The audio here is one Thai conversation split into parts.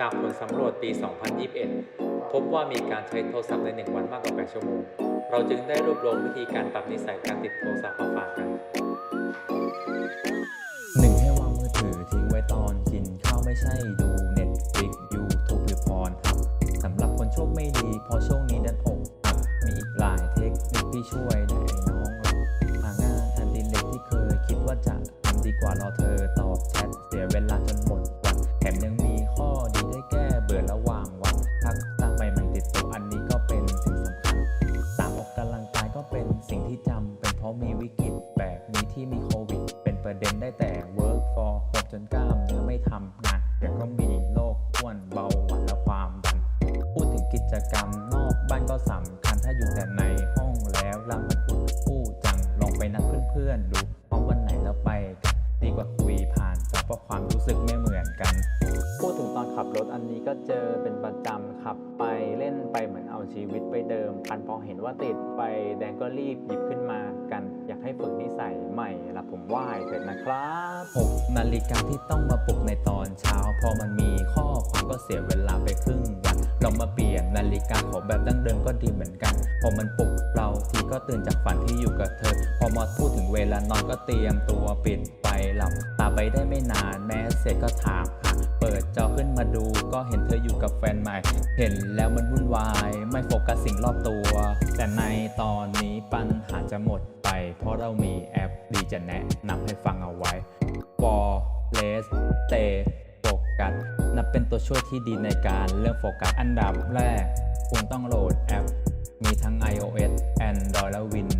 จากผลสำรวจปี 2021 พบว่ามีการใช้โทรศัพท์ใน 1 วันมากกว่า 8 ชั่วโมง เราจึงได้รวบรวมวิธีการปรับนิสัยการติดโทรศัพท์มาฝากกันหนึ่งให้วางมือถือทิ้งไว้ตอนกินข้าวไม่ใช่ดูเน็ตฟลิกยูทูบหรือพรครับสำหรับคนโชคไม่ดีพอช่วงนี้ดันอกหักมีอีกหลายเทคนิคที่ช่วยได้น้องเราหางานอันดิเล็กที่เคยคิดว่าจะทำดีกว่ารอเธอ ประเด็นได้แต่ work for home จนกล้ามเนื้อไม่ทำงานเดี๋ยวก็มีโรคอ้วนเบาหวานและความดัน พูดถึงกิจกรรมนอกบ้านก็สำคัญถ้าอยู่แต่ในห้องแล้วลำมันอุดอู้จังลองไปนัดเพื่อนๆดูพร้อมวันไหนแล้วไปกันดีกว่าคุยผ่านจอเพราะความรู้สึกไม่เหมือนกัน พูดถึงตอนขับรถอันนี้ก็เจอเป็นประจำขับไปเล่นไปเหมือนเอาชีวิตไปเดิมคันพอเห็นว่าติดไฟแดงก็รีบหยิบขึ้นมากัน อยากให้ฝึกนิสัยใหม่ละผมไหว้เถิดนะครับ6นาฬิกาที่ต้องมาปลุกในตอนเช้า พอมันมีข้อความก็เสียเวลาไปครึ่งวันลองมาเปลี่ยนนาฬิกาของแบบดั้งเดิมก็ดีเหมือนกัน พอมันปลุกเราทีก็ตื่นจากฝันที่อยู่กับเธอ พอมาพูดถึงเวลานอนก็เตรียมตัวปิดไปหลับตาไปได้ไม่นานแม้เสร็จก็ถามหาเปิดจอขึ้นมาดูก็เห็นเธออยู่กับแฟนใหม่ เห็นแล้วมันวุ่นวาย ไม่โฟกัสสิ่งรอบตัว แต่ในตอนนี้ปัญหาจะหมด เพราะเรามีแอปดีจะแนะนำให้ฟังเอาไว้ for less stay focus นับเป็นตัวช่วยที่ดีในการเรื่องโฟกัส อันดับแรก คุณต้องโหลดแอป มีทั้ง iOS Android และ Windows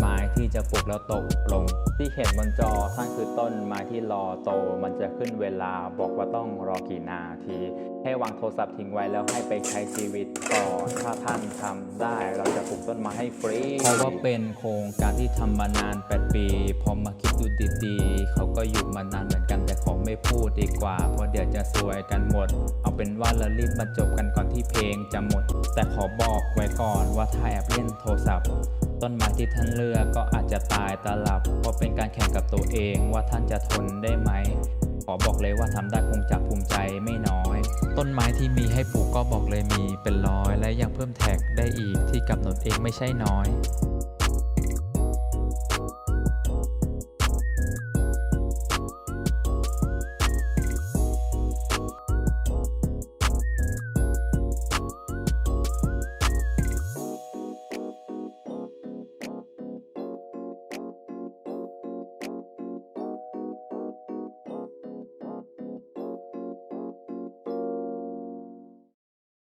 ไม้ที่จะปลูกแล้วตกลง ที่เห็นบนจอท่านคือต้นไม้ที่รอโต มันจะขึ้นเวลาบอกว่าต้องรอกี่นาที ให้วางโทรศัพท์ทิ้งไว้แล้วให้ไปใช้ชีวิตต่อถ้าท่านทำได้เราจะปลูกต้นไม้ให้ฟรีเพราะว่าเป็นโครงการที่ทำมานาน 8 ปีพอมาคิดดูดีๆเขาก็อยู่มานานเหมือนกันแต่ขอไม่พูดดีกว่า เพราะเดี๋ยวจะซวยกันหมด เอาเป็นว่าเรารีบมาจบกันก่อนที่เพลงจะหมด แต่ขอบอกไว้ก่อนว่าถ้าแอบเล่นโทรศัพท์ ต้นไม้ที่ท่านเลือกก็อาจจะตายตาหลับเพราะเป็นการแข่งกับตัวเองว่าท่านจะทนได้ไหม ขอบอกเลยว่าทำได้คงจะภูมิใจไม่น้อย ต้นไม้ที่มีให้ปลูกก็บอกเลยมีเป็นร้อย และยังเพิ่มแท็กได้อีกที่กำหนดเองไม่ใช่น้อย